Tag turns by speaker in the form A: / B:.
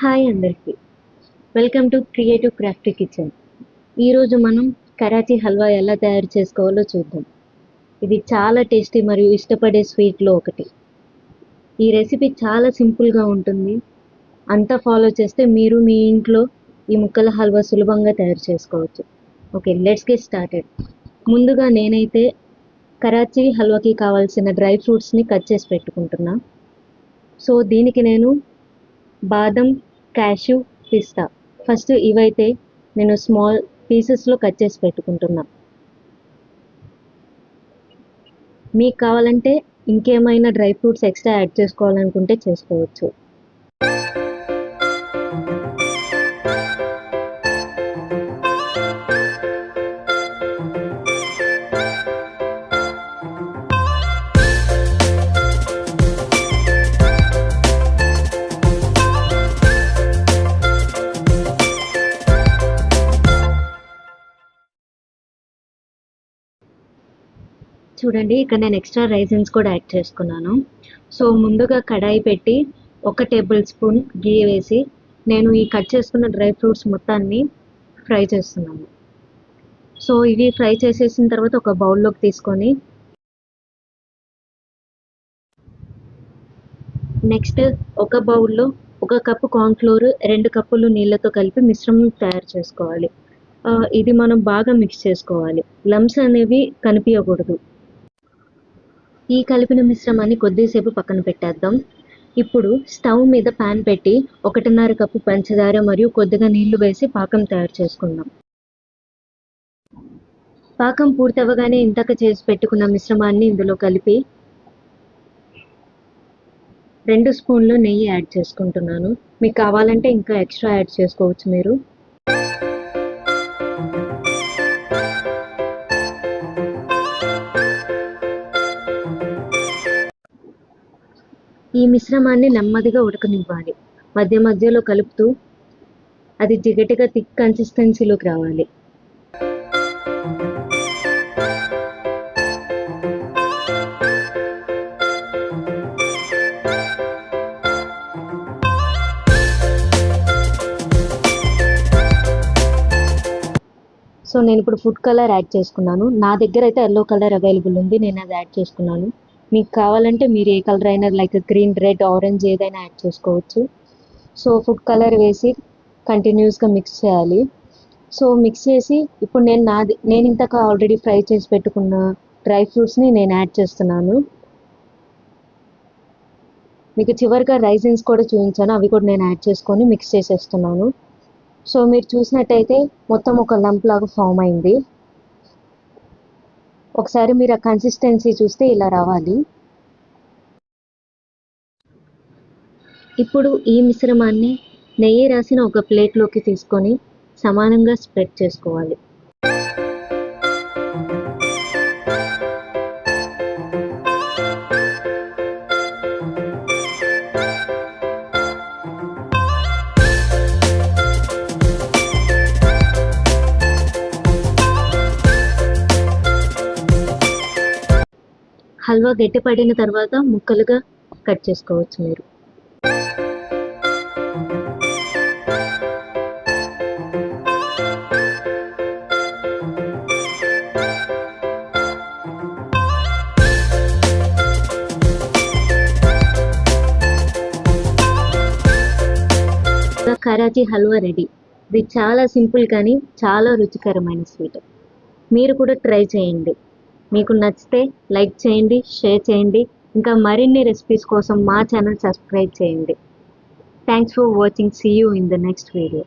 A: Hi అందరికీ. Welcome to creative craft kitchen. ఈరోజు మనం కరాచీ హల్వా ఎలా తయారు చేసుకోవాలో చూద్దాం. ఇది చాలా టేస్టీ మరియు ఇష్టపడే స్వీట్లో ఒకటి. ఈ రెసిపీ చాలా సింపుల్గా ఉంటుంది. అంతా ఫాలో చేస్తే మీరు మీ ఇంట్లో ఈ ముక్కల హల్వా సులభంగా తయారు చేసుకోవచ్చు. Okay let's get started. ముందుగా నేనైతే కరాచీ హల్వాకి కావాల్సిన డ్రై ఫ్రూట్స్ని కట్ చేసి పెట్టుకుంటున్నా. సో దీనికి నేను బాదం క్యాష్యూ పిస్తా. ఫస్ట్ ఇవైతే నేను స్మాల్ పీసెస్లో కట్ చేసి పెట్టుకుంటున్నా. మీకు కావాలంటే ఇంకేమైనా డ్రై ఫ్రూట్స్ ఎక్స్ట్రా యాడ్ చేసుకోవాలనుకుంటే చేసుకోవచ్చు. చూడండి ఇక్కడ నేను ఎక్స్ట్రా రైజన్స్ కూడా యాడ్ చేసుకున్నాను. సో ముందుగా కడాయి పెట్టి ఒక టేబుల్ స్పూన్ గీ వేసి నేను ఈ కట్ చేసుకున్న డ్రై ఫ్రూట్స్ మొత్తాన్ని ఫ్రై చేస్తున్నాను. సో ఇవి ఫ్రై చేసేసిన తర్వాత ఒక బౌల్లోకి తీసుకొని నెక్స్ట్ ఒక బౌల్లో ఒక కప్పు కార్న్ఫ్లోర్ రెండు కప్పులు నీళ్ళతో కలిపి మిశ్రమం తయారు చేసుకోవాలి. ఇది మనం బాగా మిక్స్ చేసుకోవాలి. లమ్స్ అనేవి కనిపించకూడదు. ఈ కలిపిన మిశ్రమాన్ని కొద్దిసేపు పక్కన పెట్టేద్దాం. ఇప్పుడు స్టవ్ మీద పాన్ పెట్టి ఒకటిన్నర కప్పు పంచదార మరియు కొద్దిగా నీళ్ళు వేసి పాకం తయారు చేసుకుందాం. పాకం పూర్తవగానే ఇంతక చేసి పెట్టుకున్న మిశ్రమాన్ని ఇందులో కలిపి రెండు స్పూన్లు నెయ్యి యాడ్ చేసుకుంటున్నాను. మీకు కావాలంటే ఇంకా ఎక్స్ట్రా యాడ్ చేసుకోవచ్చు మీరు. ఈ మిశ్రమాన్ని నెమ్మదిగా ఉడకనివ్వాలి. మధ్య మధ్యలో కలుపుతూ అది జిగటిగా థిక్ కన్సిస్టెన్సీలోకి రావాలి. సో నేను ఇప్పుడు ఫుడ్ కలర్ యాడ్ చేసుకున్నాను. నా దగ్గర అయితే ఎల్లో కలర్ అవైలబుల్ ఉంది. నేను అది యాడ్ చేసుకున్నాను. మీకు కావాలంటే మీరు ఏ కలర్ అయినా లైక్ గ్రీన్ రెడ్ ఆరెంజ్ ఏదైనా యాడ్ చేసుకోవచ్చు. సో ఫుడ్ కలర్ వేసి కంటిన్యూస్గా మిక్స్ చేయాలి. సో మిక్స్ చేసి ఇప్పుడు నేను నాది నేను ఇంతక ఆల్రెడీ ఫ్రై చేసి పెట్టుకున్న డ్రై ఫ్రూట్స్ని నేను యాడ్ చేస్తున్నాను. మీకు చివరిగా రైజిన్స్ కూడా చూపించాను అవి కూడా నేను యాడ్ చేసుకొని మిక్స్ చేసేస్తున్నాను. సో మీరు చూసినట్టయితే మొత్తం ఒక లంప్ లాగా ఫామ్ అయింది. ఒకసారి మీరు ఆ కన్సిస్టెన్సీ చూస్తే ఇలా రావాలి. ఇప్పుడు ఈ మిశ్రమాన్ని నెయ్యి రాసిన ఒక ప్లేట్లోకి తీసుకొని సమానంగా స్ప్రెడ్ చేసుకోవాలి. హల్వా గట్టిపడిన తర్వాత ముక్కలుగా కట్ చేసుకోవచ్చు మీరు. కరాచీ హల్వా రెడీ. ఇది చాలా సింపుల్ కానీ చాలా రుచికరమైన స్వీట్. మీరు కూడా ట్రై చేయండి. మీకు నచ్చితే లైక్ చేయండి షేర్ చేయండి ఇంకా మరిన్ని రెసిపీస్ కోసం మా ఛానల్ సబ్స్క్రైబ్ చేయండి. Thanks for watching see you in the next video